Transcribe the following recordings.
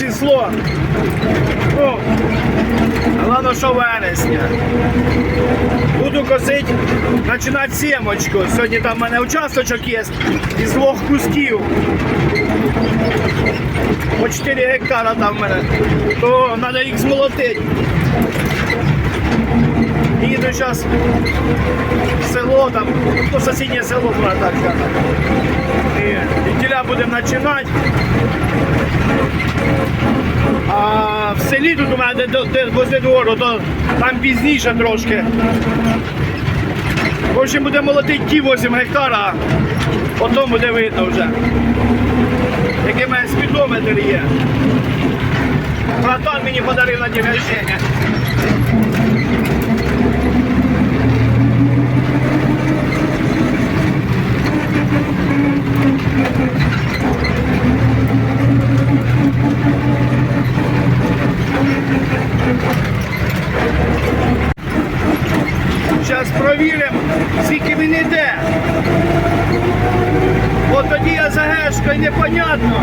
число. Ну, Головне, що вересня. Буду косити, починати сімочку. Сьогодні там в мене участочок є із двох кусків. По 4 гектара там в мене. То треба їх змолотити. Їду зараз в село, там, ну, сусіднє село. І, і тіля будемо починати. А в селі тут у мене возле двору, то там пізніше трошки. В общем, буде молотити ті 8 гектара, потім буде видно вже. Який мене спідометр є. Братан мені подарив на день рождения. Зараз провіримо, скільки він іде. От тоді я за гешкою непонятно.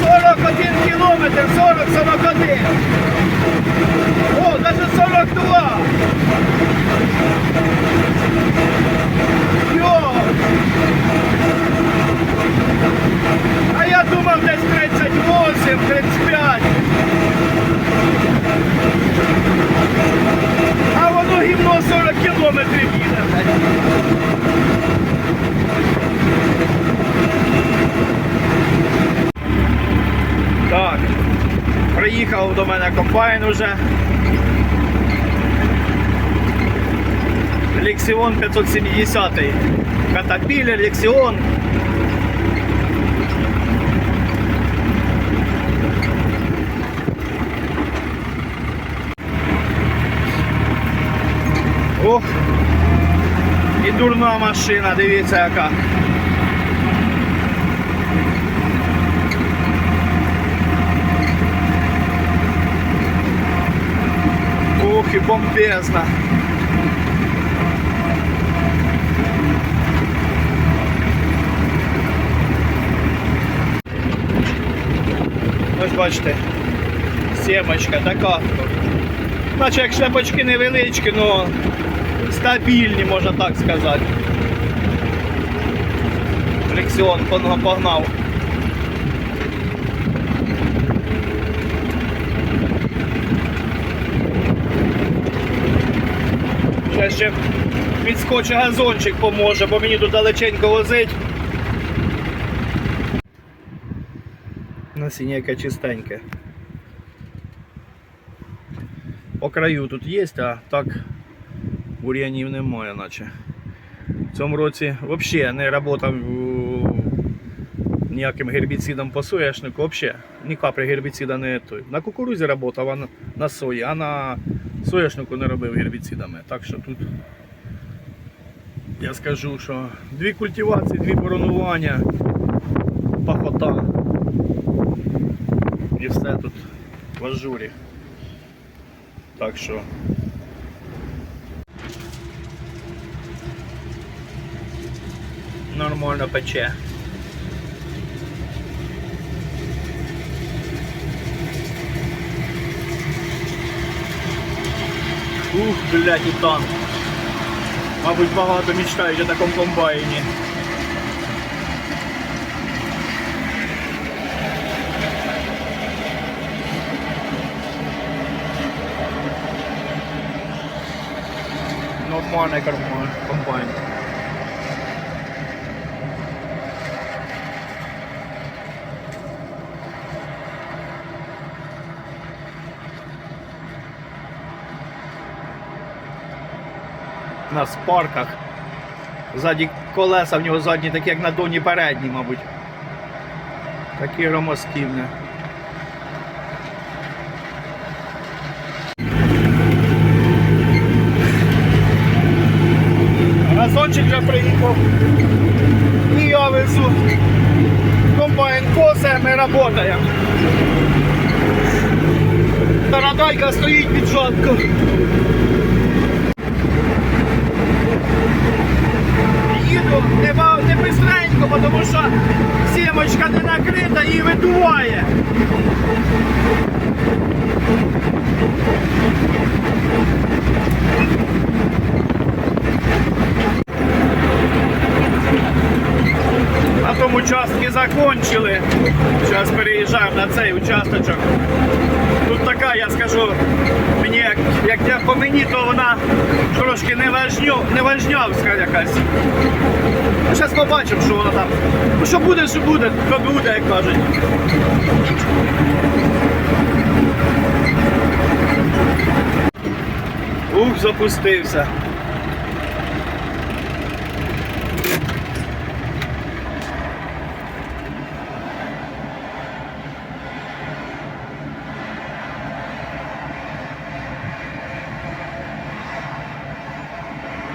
Сорок один кілометр, сорок, сорок один. О, навіть сорок два. Йо! А я думав десь 38, 35. А воно гімно 40 кілометрів їде. блядь. Так, приїхав до мене комбайн уже. Лексіон 570. Катапілер, Лексіон. Ох, і дурна машина, дивіться яка. Ох, і бомбезна. Ось бачите, сімочка така. Наче як шляпочки невеличкі, але стабільні, можна так сказати. Флексіон погнав- Ще підскоче газончик поможе, бо мені тут далеченько возить. Насіння чистеньке. По краю тут є, а так бур'янів немає, наче. В цьому році взагалі не працював ніяким гербіцидом по соняшнику, взагалі ні капри гербіцида не той. На кукурузі працював, на, на сої, а на соняшнику не робив гербіцидами. Так що тут я скажу, що дві культивації, дві боронування, пахота. І все тут в ажурі. Так що. Нормально пече. Ух, блядь, і танк. Мабуть, багато мечтають о такому комбайні. Нормальний карман, комбайн. На спарках. Ззаді колеса в нього задні, такі як на доні передні, мабуть. Такі громоздківні. Газончик вже приїхав. І я везу. Комбайн косе, ми працюємо. Тарадайка стоїть під шапку. Їду не, ба- не бистренько, тому що сімочка не накрита і видуває. На тому участки закончили. Зараз переїжджаємо на цей участочок. Тут така, я скажу, мені як, я по мені, то вона трошки не, важню, важнявська якась. Зараз побачимо, що вона там. Ну що буде, що буде, то буде, як кажуть. Ух, запустився.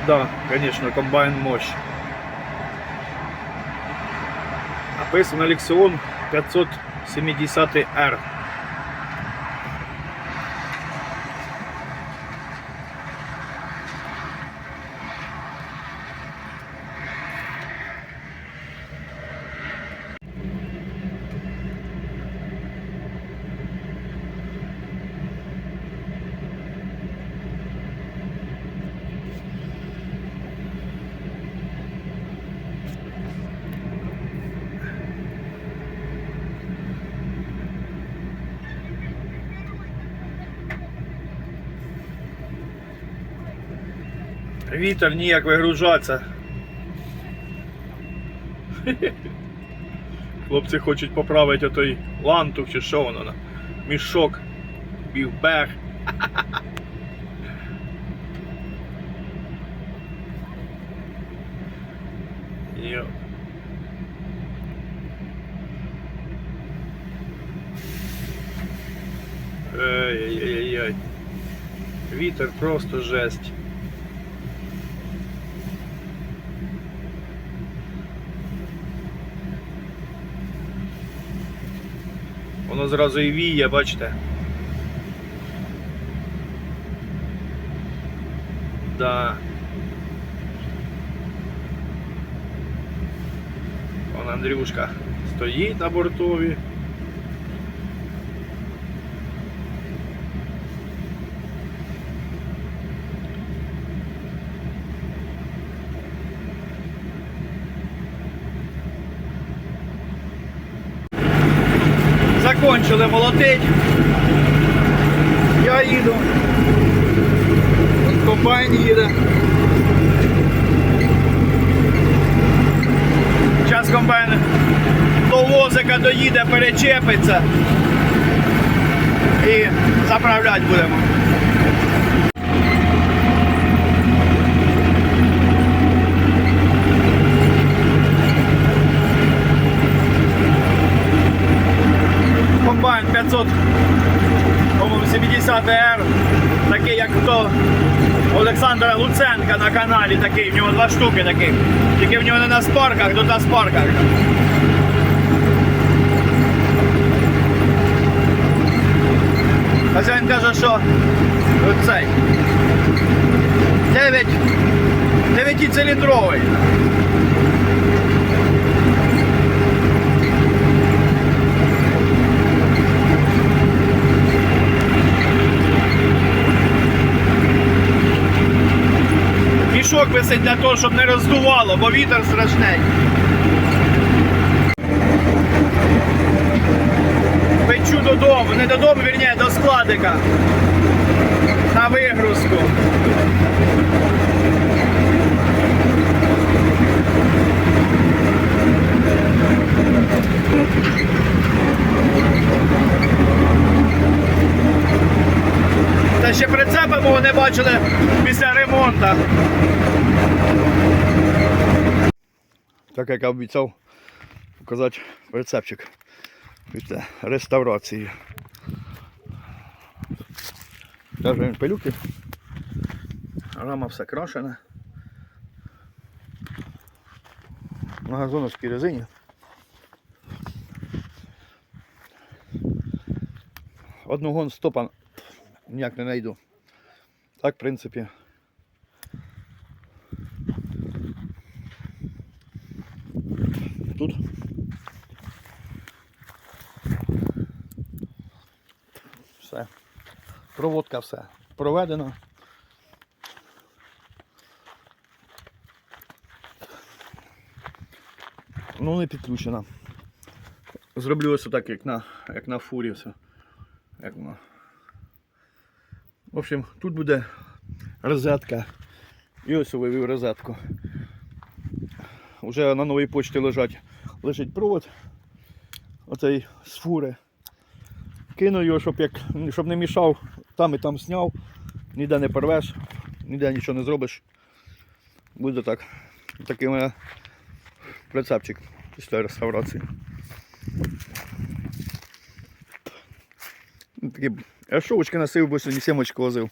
Да, конечно, комбайн мощь. Написано Lexion 570R. Вітер ніяк вигружатися. Хлопці хочуть поправити отой лантух чи що воно мішок. Ой-ой-ой. Вітер просто жесть. Воно зразу і віє, бачите. Да. Вон Андрюшка стоїть на бортові. Закончили молотить. Я їду. Комбайн їде. Зараз комбайн до возика доїде, перечепиться і заправляти будемо. Комбайн 500, по-моєму, 70 R, такий як то Олександра Луценка на каналі, такий, в нього два штуки таких. Тільки в нього не на спарках, тут на спарках. Хазяїн каже, що цей 9 9-циліндровий. Мішок висить для того, щоб не роздувало, бо вітер страшний. Печу додому, не додому, вірніше, до складика. На вигрузку. Ще прицепи мого не бачили після ремонту. Так як я обіцяв показати прицепчик після реставрації. Теж він пилюки. Рама все крашена. На газоновській резині. Одногон стопа ніяк не знайду. Так, в принципі. Тут. Все. Проводка все. Проведено. Ну, не підключена. Зроблю ось так, як на, як на фурі все. Як воно. В общем, тут буде розетка. І ось вивів розетку. Уже на новій почті лежать, лежить провод. Оцей з фури. Кинув його, щоб, як, щоб не мішав, там і там зняв, ніде не порвеш, ніде нічого не зробиш. Буде так. Такий мене прицепчик після реставрації. Такі я шовочки носив, бо сьогодні сімочку возив.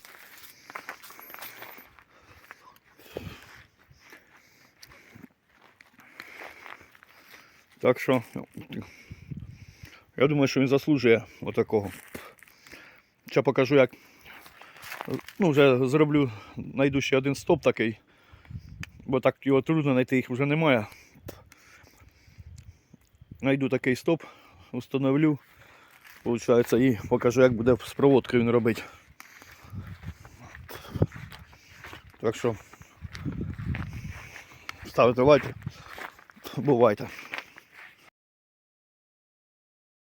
Так що, я думаю, що він заслужує отакого. Ще покажу, як. Ну, вже зроблю, знайду ще один стоп такий. Бо так його трудно знайти, їх вже немає. Найду такий стоп, установлю. Получається, і покажу, як буде з проводкою він робити. Так що ставте лайки, бувайте.